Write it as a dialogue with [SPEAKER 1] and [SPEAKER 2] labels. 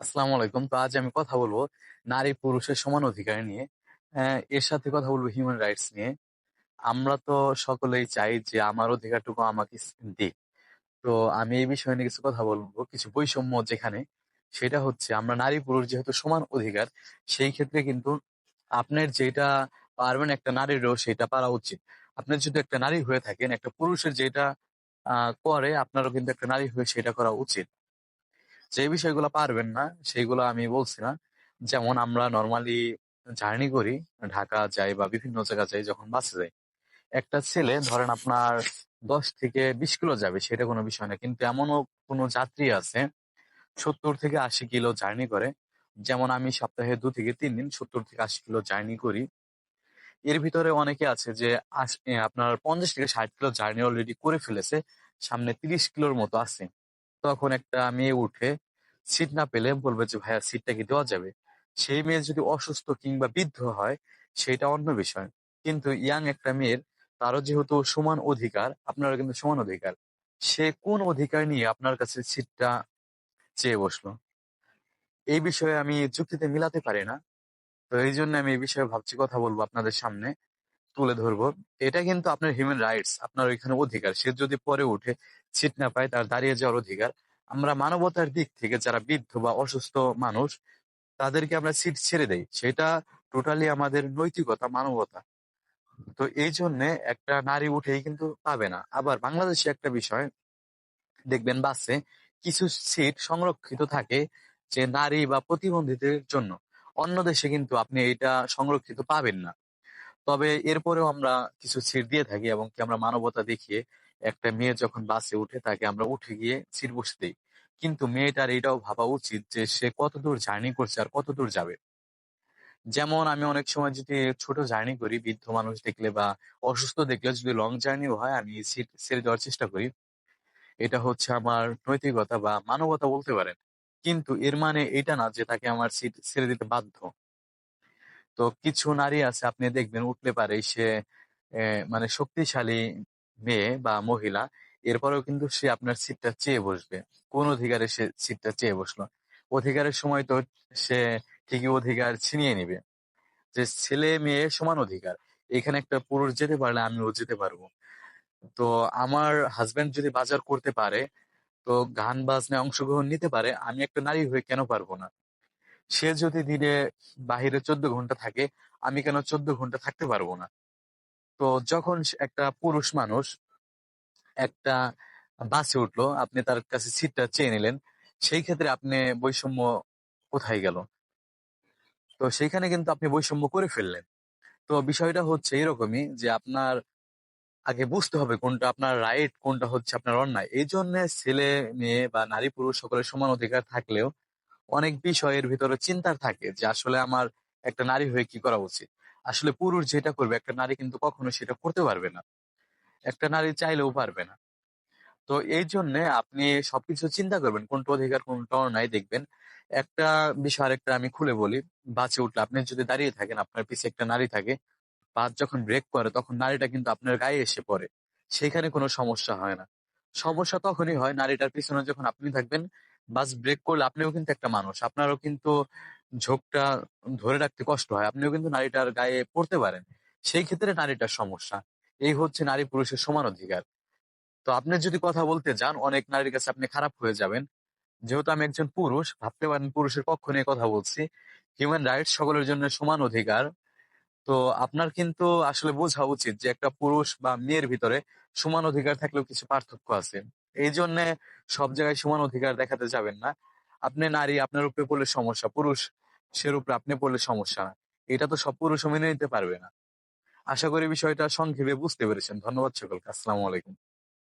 [SPEAKER 1] আসসালামু আলাইকুম। তো আজ আমি কথা বলব নারী পুরুষের সমান অধিকার নিয়ে। অ্যা এর সাথে কথা বলব হিউম্যান রাইটস নিয়ে। আমরা তো সকলেই চাই যে আমার অধিকারটুকু আমাকে দিক। তো আমি এই বিষয় নিয়ে কিছু কথা বলব। কিছু বৈষম্য যেখানে, সেটা হচ্ছে আমরা নারী-পুরুষ যেহেতু সমান অধিকার, সেই ক্ষেত্রে কিন্তু আপনার যেটা পারবেন একটা নারীরও সেটা পারা উচিত। আপনি যদি একটা নারী হয়ে থাকেন, একটা পুরুষের যেটা করে আপনারও কিন্তু একটা নারী হয়ে সেটা করা উচিত। যে বিষয়গুলো পারবেন না সেইগুলো আমি বলছি না। যেমন আমরা নরমালি জার্নি করি, ঢাকা যাই বা বিভিন্ন জায়গা যাই যখন বাসে যাই। একটা ছেলে ধরেন আপনার ১০ থেকে ২০ কিলো যাবে সেটা কোনো বিষয় না। কিন্তু এমনও কোনো যাত্রী আছে ৭০ থেকে ৮০ কিলো জার্নি করে। যেমন আমি সপ্তাহে দু থেকে তিন দিন ৭০ থেকে ৮০ কিলো জার্নি করি। এর ভিতরে অনেকে আছে যে আশ আপনার ৫০ থেকে ৬০ কিলো জার্নি অলরেডি করে ফেলেছে। সামনে ৩০ কিলোর মতো আছে। তখন একটা মেয়ে উঠে সিট না পেলে বলবে যে, "ভাইয়া সিটটা কি দেওয়া যাবে?" সেই মেয়ে যদি অসুস্থ কিংবা বৃদ্ধ হয় সেটা অন্য বিষয়। কিন্তু ইয়াং একটা মেয়ের তারও যেহেতু সমান অধিকার, আপনারও কিন্তু সমান অধিকার। সে কোন অধিকার নিয়ে আপনার কাছে সিটটা চেয়ে বসল? এই বিষয়ে আমি যুক্তিতে মিলাতে পারি না। তো এই জন্য আমি এই বিষয়ে ভাবছি কথা বলব আপনাদের সামনে, তুলে ধরবো। এটা কিন্তু আপনার হিউম্যান রাইটস, আপনার ওইখানে অধিকার। সে যদি পরে উঠে সিট না পায় তার দাঁড়িয়ে যাওয়ার অধিকার। আমরা মানবতার দিক থেকে যারা বৃদ্ধ বা অসুস্থ মানুষ, তাদেরকে আমরা সিট ছেড়ে দেই। সেটা টোটালি আমাদের নৈতিকতা, মানবতা। তো এই জন্য একটা নারী উঠেই কিন্তু পাবে না। আবার বাংলাদেশে একটা বিষয় দেখবেন বাসে কিছু সিট সংরক্ষিত থাকে যে নারী বা প্রতিবন্ধীদের জন্য। অন্য দেশে কিন্তু আপনি এটা সংরক্ষিত পাবেন না। তবে এরপরেও আমরা কিছু সিট দিয়ে থাকি এবং কি আমরা মানবতা দেখিয়ে একটা মেয়ে যখন বাসে উঠে তাকে আমরা উঠে গিয়ে সিট বসে দেই। কিন্তু মেয়েটার এটাও ভাবা উচিত যে সে কতদূর জার্নি করছে আর কতদূর যাবে। যেমন আমি অনেক সময় যদি ছোট জার্নি করি, বৃদ্ধ মানুষ দেখলে বা অসুস্থ দেখলে যদি লং জার্নিও হয় আমি সিট ছেড়ে দেওয়ার চেষ্টা করি। এটা হচ্ছে আমার নৈতিকতা বা মানবতা বলতে পারেন। কিন্তু এর মানে এটা না যে তাকে আমার সিট ছেড়ে দিতে বাধ্য। তো কিছু নারী আছে আপনি দেখবেন উঠলে পারে সে মানে শক্তিশালী মেয়ে বা মহিলা, এরপরেও কিন্তু সে আপনার সিটটা চেয়ে বসবে। কোন অধিকারে সে সিটটা চেয়ে বসল? অধিকারের সময় তো সে ঠিকই অধিকার ছিনিয়ে নিবে। যে ছেলে-মেয়ে সমান অধিকার। এখানে একটা পুরুষ যেতে পারলে আমিও যেতে পারব। তো আমার হাসব্যান্ড যদি বাজার করতে পারে, তো গান বাজনায় অংশগ্রহণ নিতে পারে, আমি একটা নারী হয়ে কেন পারব না? সে যদি দিনে বাহিরে ১৪ ঘণ্টা থাকে, আমি কেন ১৪ ঘণ্টা থাকতে পারব না? তো যখন একটা পুরুষ মানুষ একটা বাসে উঠল, আপনি তার কাছে সিটটা চেয়ে নিলেন, সেই ক্ষেত্রে আপনি বৈষম্য কোথায় গেল? তো সেইখানে কিন্তু আপনি বৈষম্য করে ফেললেন। তো বিষয়টা হচ্ছে এরকমই যে আপনার আগে বুঝতে হবে কোনটা আপনার রাইট, কোনটা হচ্ছে আপনার অন্যায়। এই জন্য ছেলে-মেয়ে বা নারী-পুরুষ সকলের সমান অধিকার থাকলেও অনেক বিষয় এর ভিতরে চিন্তার থাকে যে আসলে আমার একটা নারী হয়ে কি করা উচিত? আসলে পুরুষ যেটা করবে একটা নারী কিন্তু কখনো সেটা করতে পারবে না। একটা নারী চাইলেও পারবে না। তো এই জন্য আপনি সবকিছু চিন্তা করবেন কোনটা অধিকার কোনটা অন্যায় দেখবেন। একটা বিষয় আরেকটা আমি খুলে বলি। বাঁচে উঠলে আপনি যদি দাঁড়িয়ে থাকেন, আপনার পিছে একটা নারী থাকে, বাস যখন ব্রেক করে তখন নারীটা কিন্তু আপনার গায়ে এসে পড়ে। সেখানে কোনো সমস্যা হয় না। সমস্যা তখনই হয় নারীটার পিছনে যখন আপনি থাকবেন, বাস ব্রেক করলে আপনিও কিন্তু একটা মানুষ। আপনারও কিন্তু ঝোঁকটা ধরে রাখতে কষ্ট হয়। আপনিও কিন্তু নারীটার গায়ে পড়তে পারেন। সেই ক্ষেত্রে নারীটার সমস্যা। এই হচ্ছে নারী-পুরুষের সমান অধিকার। তো আপনি যদি কথা বলতে যান, অনেক নারীর কাছে আপনি খারাপ হয়ে যাবেন। যেহেতু আমি একজন পুরুষ, ভাবতে পারেন পুরুষের পক্ষ নিয়ে কথা বলছি। হিউম্যান রাইটস সকলের জন্য সমান অধিকার। তো আপনার কিন্তু আসলে বোঝা উচিত যে একটা পুরুষ বা মেয়ের ভিতরে সমান অধিকার থাকলেও কিছু পার্থক্য আছে। এইজন্যে সব জায়গায় সমান অধিকার দেখাতে যাবেন না। আপনি নারী, আপনার উপরে পড়লে সমস্যা। পুরুষ সের উপরে আপনি পড়লে সমস্যা না। এটা তো সব পুরুষও মেনে নিতে পারবে না। আশা করি বিষয়টা সংক্ষেপে বুঝতে পেরেছেন। ধন্যবাদ সকলকে। আসসালামু আলাইকুম।